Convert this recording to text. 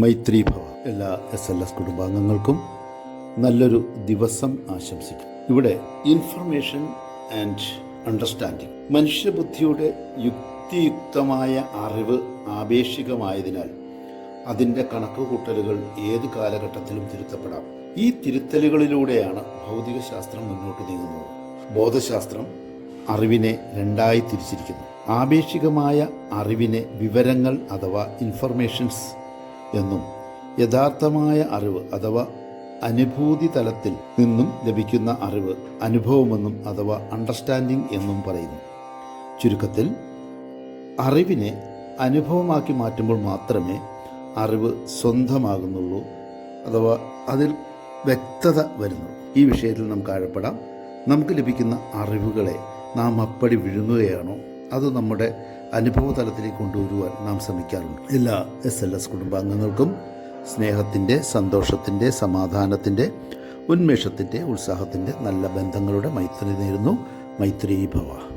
മൈത്രി ഭവ എല്ലാ S L S കുടുംബാംഗങ്ങൾക്കും നല്ലൊരു ദിവസം ആശംസിക്കും ഇവിടെ ഇൻഫർമേഷൻ ആൻഡ് അണ്ടർസ്റ്റാൻഡിംഗ് മനുഷ്യബുദ്ധിയുടെ യുക്തിയുക്തമായ അറിവ് ആപേക്ഷികമായതിനാൽ അതിന്റെ കണക്കുകൂട്ടലുകൾ ഏത് കാലഘട്ടത്തിലും തിരുത്തപ്പെടാം. ഈ തിരുത്തലുകളിലൂടെയാണ് ഭൗതികശാസ്ത്രം മുന്നോട്ട് നീങ്ങുന്നത്. ബോധശാസ്ത്രം അറിവിനെ രണ്ടായി തിരിച്ചിരിക്കുന്നു. ആപേക്ഷികമായ അറിവിനെ വിവരങ്ങൾ അഥവാ ഇൻഫർമേഷൻസ് എന്നും യഥാർത്ഥമായ അറിവ് അഥവാ അനുഭൂതി തലത്തിൽ നിന്നും ലഭിക്കുന്ന അറിവ് അനുഭവമെന്നും അഥവാ അണ്ടർസ്റ്റാൻഡിംഗ് എന്നും പറയുന്നു. ചുരുക്കത്തിൽ അറിവിനെ അനുഭവമാക്കി മാറ്റുമ്പോൾ മാത്രമേ അറിവ് സ്വന്തമാകുന്നുള്ളൂ അഥവാ അതിൽ വ്യക്തത വരുന്നുള്ളൂ ഈ വിഷയത്തിൽ നമുക്ക് ആഴപ്പെടാം നമുക്ക് ലഭിക്കുന്ന അറിവുകളെ നാം അപ്പടി വിഴുങ്ങുകയാണോ? അത് നമ്മുടെ അനുഭവ തലത്തിലേക്ക് കൊണ്ടുവരുവാൻ നാം ശ്രമിക്കാറുണ്ട്. എല്ലാ എസ് എൽ എസ് കുടുംബാംഗങ്ങൾക്കും സ്നേഹത്തിന്റെ സന്തോഷത്തിന്റെ സമാധാനത്തിന്റെ ഉന്മേഷത്തിന്റെ ഉത്സാഹത്തിന്റെ നല്ല ബന്ധങ്ങളുടെ മൈത്രി നേരുന്നു. മൈത്രി ഭവ.